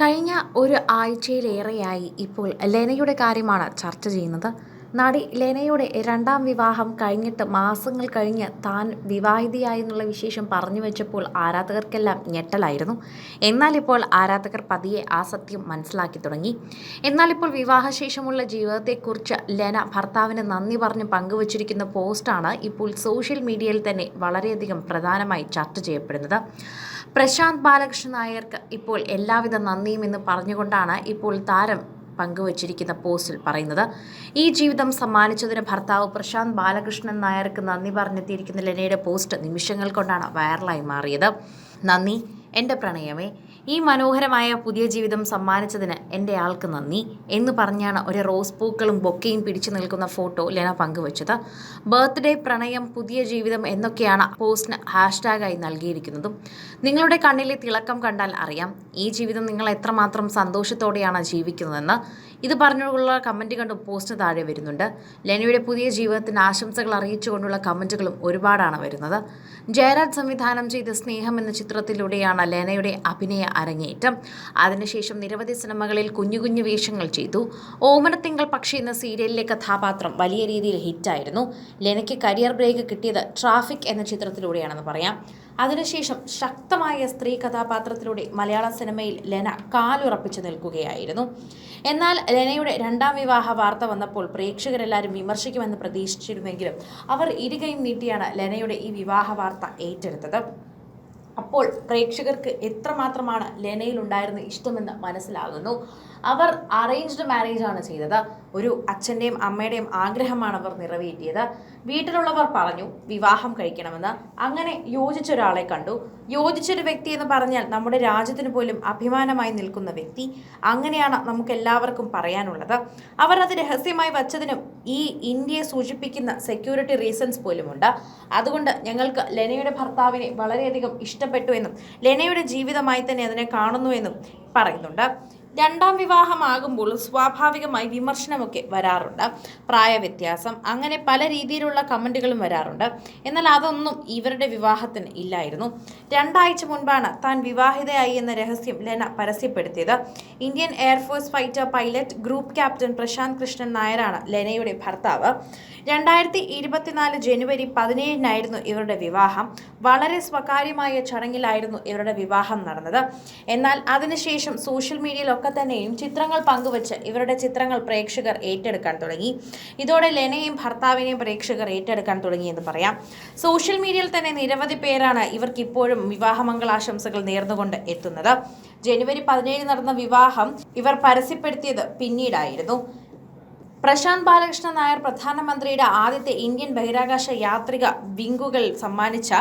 കഴിഞ്ഞ ഒരു ആഴ്ചയിലേറെയായി ഇപ്പോൾ ലെനയുടെ കാര്യമാണ് ചർച്ച ചെയ്യുന്നത്. നടി ലെനയുടെ രണ്ടാം വിവാഹം കഴിഞ്ഞിട്ട് മാസങ്ങൾ കഴിഞ്ഞ് താൻ വിവാഹിതയായി എന്നുള്ള വിശേഷം പറഞ്ഞു വെച്ചപ്പോൾ ആരാധകർക്കെല്ലാം ഞെട്ടലായിരുന്നു. എന്നാൽ ഇപ്പോൾ ആരാധകർ പതിയെ ആ സത്യം മനസ്സിലാക്കി തുടങ്ങി. എന്നാൽ ഇപ്പോൾ വിവാഹശേഷമുള്ള ജീവിതത്തെക്കുറിച്ച് ലെന ഭർത്താവിന് നന്ദി പറഞ്ഞ് പങ്കുവച്ചിരിക്കുന്ന പോസ്റ്റാണ് ഇപ്പോൾ സോഷ്യൽ മീഡിയയിൽ തന്നെ വളരെയധികം പ്രധാനമായി ചർച്ച ചെയ്യപ്പെടുന്നത്. പ്രശാന്ത് ബാലകൃഷ്ണൻ നായർക്ക് ഇപ്പോൾ എല്ലാവിധ നന്ദിയും എന്ന് പറഞ്ഞുകൊണ്ടാണ് ഇപ്പോൾ താരം പങ്കുവച്ചിരിക്കുന്ന പോസ്റ്റിൽ പറയുന്നത്. ഈ ജീവിതം സമ്മാനിച്ചതിന് ഭർത്താവ് പ്രശാന്ത് ബാലകൃഷ്ണൻ നായർക്ക് നന്ദി പറഞ്ഞെത്തിയിരിക്കുന്ന ലെനയുടെ പോസ്റ്റ് നിമിഷങ്ങൾ കൊണ്ടാണ് വൈറലായി മാറിയത്. നന്ദി. എന്റെ പ്രണയമേ ഈ മനോഹരമായ പുതിയ ജീവിതം സമ്മാനിച്ചതിന് എന്റെ ആൾക്ക് നന്ദി എന്ന് പറഞ്ഞാണ് ഒരു റോസ് പൂക്കളും ബൊക്കയും പിടിച്ചു നിൽക്കുന്ന ഫോട്ടോ ലെന പങ്കുവച്ചത്. ബർത്ത്ഡേ പ്രണയം പുതിയ ജീവിതം എന്നൊക്കെയാണ് പോസ്റ്റിന് ഹാഷ്ടാഗായി നൽകിയിരിക്കുന്നതും. നിങ്ങളുടെ കണ്ണിലെ തിളക്കം കണ്ടാൽ അറിയാം ഈ ജീവിതം നിങ്ങൾ എത്രമാത്രം സന്തോഷത്തോടെയാണ് ജീവിക്കുന്നതെന്ന്. ഇത് പറഞ്ഞുകൊണ്ടുള്ള കമന്റ് കണ്ടും പോസ്റ്റ് താഴെ വരുന്നുണ്ട്. ലെനയുടെ പുതിയ ജീവിതത്തിന് ആശംസകൾ അറിയിച്ചുകൊണ്ടുള്ള കമന്റുകളും ഒരുപാടാണ് വരുന്നത്. ജയരാജ് സംവിധാനം ചെയ്ത സ്നേഹം എന്ന ചിത്രത്തിലൂടെയാണ് ലെനയുടെ അഭിനയ അരങ്ങേറ്റം. അതിനുശേഷം നിരവധി സിനിമകളിൽ കുഞ്ഞു കുഞ്ഞു വേഷങ്ങൾ ചെയ്തു. ഓമനത്തിങ്കൾ പക്ഷി എന്ന സീരിയലിലെ കഥാപാത്രം വലിയ രീതിയിൽ ഹിറ്റായിരുന്നു. ലെനയ്ക്ക് കരിയർ ബ്രേക്ക് കിട്ടിയത് ട്രാഫിക് എന്ന ചിത്രത്തിലൂടെയാണെന്ന് പറയാം. അതിനുശേഷം ശക്തമായ സ്ത്രീ കഥാപാത്രത്തിലൂടെ മലയാള സിനിമയിൽ ലെന കാലുറപ്പിച്ചു നിൽക്കുകയായിരുന്നു. എന്നാൽ ലെനയുടെ രണ്ടാം വിവാഹ വാർത്ത വന്നപ്പോൾ പ്രേക്ഷകരെല്ലാവരും വിമർശിക്കുമെന്ന് പ്രതീക്ഷിച്ചിരുന്നെങ്കിലും അവർ ഇരുകയും നീട്ടിയാണ് ലെനയുടെ ഈ വിവാഹ വാർത്ത ഏറ്റെടുത്തത്. അപ്പോൾ പ്രേക്ഷകർക്ക് എത്രമാത്രമാണ് ലെനയിലുണ്ടായിരുന്ന ഇഷ്ടമെന്ന് മനസ്സിലാകുന്നു. അവർ അറേഞ്ച്ഡ് മാരേജ് ആണ് ചെയ്തത്. ഒരു അച്ഛന്റെയും അമ്മയുടെയും ആഗ്രഹമാണ് അവർ നിറവേറ്റിയത്. വീട്ടിലുള്ളവർ പറഞ്ഞു വിവാഹം കഴിക്കണമെന്ന്. അങ്ങനെ യോജിച്ച ഒരാളെ കണ്ടു. യോജിച്ചൊരു വ്യക്തി എന്ന് പറഞ്ഞാൽ നമ്മുടെ രാജ്യത്തിന് പോലും അഭിമാനമായി നിൽക്കുന്ന വ്യക്തി. അങ്ങനെയാണ് നമുക്ക് എല്ലാവർക്കും പറയാനുള്ളത്. അവർ അത് രഹസ്യമായി വച്ചതിനും ഈ ഇന്ത്യയെ സൂചിപ്പിക്കുന്ന സെക്യൂരിറ്റി റീസൺസ് പോലുമുണ്ട്. അതുകൊണ്ട് ഞങ്ങൾക്ക് ലെനയുടെ ഭർത്താവിനെ വളരെയധികം ഇഷ്ടപ്പെട്ടു എന്നും ലെനയുടെ ജീവിതമായി തന്നെ അതിനെ കാണുന്നു എന്നും പറയുന്നുണ്ട്. രണ്ടാം വിവാഹമാകുമ്പോൾ സ്വാഭാവികമായി വിമർശനമൊക്കെ വരാറുണ്ട്. പ്രായവ്യത്യാസം അങ്ങനെ പല രീതിയിലുള്ള കമന്റുകളും വരാറുണ്ട്. എന്നാൽ അതൊന്നും ഇവരുടെ വിവാഹത്തിന് ഇല്ലായിരുന്നു. രണ്ടാഴ്ച മുൻപാണ് താൻ വിവാഹിതയായി എന്ന രഹസ്യം Lena പരസ്യപ്പെടുത്തിയത്. Indian Air Force fighter pilot group captain Prashanth Krishnan നായരാണ് ലെനയുടെ ഭർത്താവ്. രണ്ടായിരത്തി ഇരുപത്തിനാല് ജനുവരി പതിനേഴിനായിരുന്നു ഇവരുടെ വിവാഹം. വളരെ സ്വകാര്യമായ ചടങ്ങിലായിരുന്നു ഇവരുടെ വിവാഹം നടന്നത്. എന്നാൽ അതിനുശേഷം സോഷ്യൽ മീഡിയയിലൊക്കെ തന്നെയും ചിത്രങ്ങൾ പങ്കുവച്ച് ഇവരുടെ ചിത്രങ്ങൾ പ്രേക്ഷകർ ഏറ്റെടുക്കാൻ തുടങ്ങി. ഇതോടെ ലെനയും ഭർത്താവിനെയും പ്രേക്ഷകർ ഏറ്റെടുക്കാൻ തുടങ്ങി എന്ന് പറയാം. സോഷ്യൽ മീഡിയയിൽ തന്നെ നിരവധി പേരാണ് ഇവർക്ക് ഇപ്പോഴും വിവാഹമംഗളാശംസകൾ നേർന്നുകൊണ്ട് എത്തുന്നത്. ജനുവരി പതിനേഴ് നടന്ന വിവാഹം ഇവർ പരസ്യപ്പെടുത്തിയത് പിന്നീടായിരുന്നു. പ്രശാന്ത് ബാലകൃഷ്ണൻ നായർ പ്രധാനമന്ത്രിയുടെ ആദ്യത്തെ ഇന്ത്യൻ ബഹിരാകാശ യാത്രിക വിങ്കുകൾ സമ്മാനിച്ച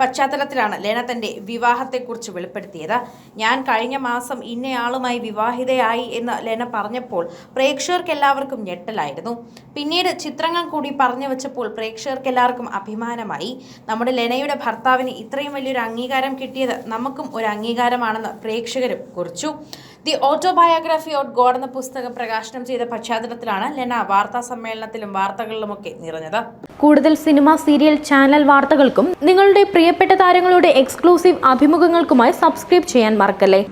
പശ്ചാത്തലത്തിലാണ് ലേന തന്റെ വിവാഹത്തെക്കുറിച്ച് വെളിപ്പെടുത്തിയത്. ഞാൻ കഴിഞ്ഞ മാസം ഇന്നയാളുമായി വിവാഹിതയായി എന്ന് ലേന പറഞ്ഞപ്പോൾ പ്രേക്ഷകർക്ക് എല്ലാവർക്കും ഞെട്ടലായിരുന്നു. പിന്നീട് ചിത്രങ്ങൾ കൂടി പറഞ്ഞു വെച്ചപ്പോൾ പ്രേക്ഷകർക്ക് എല്ലാവർക്കും അഭിമാനമായി. നമ്മുടെ ലെനയുടെ ഭർത്താവിന് ഇത്രയും വലിയൊരു അംഗീകാരം കിട്ടിയത് നമുക്കും ഒരു അംഗീകാരമാണെന്ന് പ്രേക്ഷകരും കുറിച്ചു. ദി ഓട്ടോബയോഗ്രഫി ഓഫ് ഗോഡ് എന്ന പുസ്തകം പ്രകാശനം ചെയ്ത പശ്ചാത്തലത്തിലാണ് ലെന വാർത്താ സമ്മേളനത്തിലും വാർത്തകളിലുമൊക്കെ നിറഞ്ഞത്. കൂടുതൽ സിനിമ സീരിയൽ ചാനൽ വാർത്തകൾക്കും നിങ്ങളുടെ പ്രിയപ്പെട്ട താരങ്ങളുടെ എക്സ്ക്ലൂസീവ് അഭിമുഖങ്ങൾക്കുമായി സബ്സ്ക്രൈബ് ചെയ്യാൻ മറക്കല്ലേ?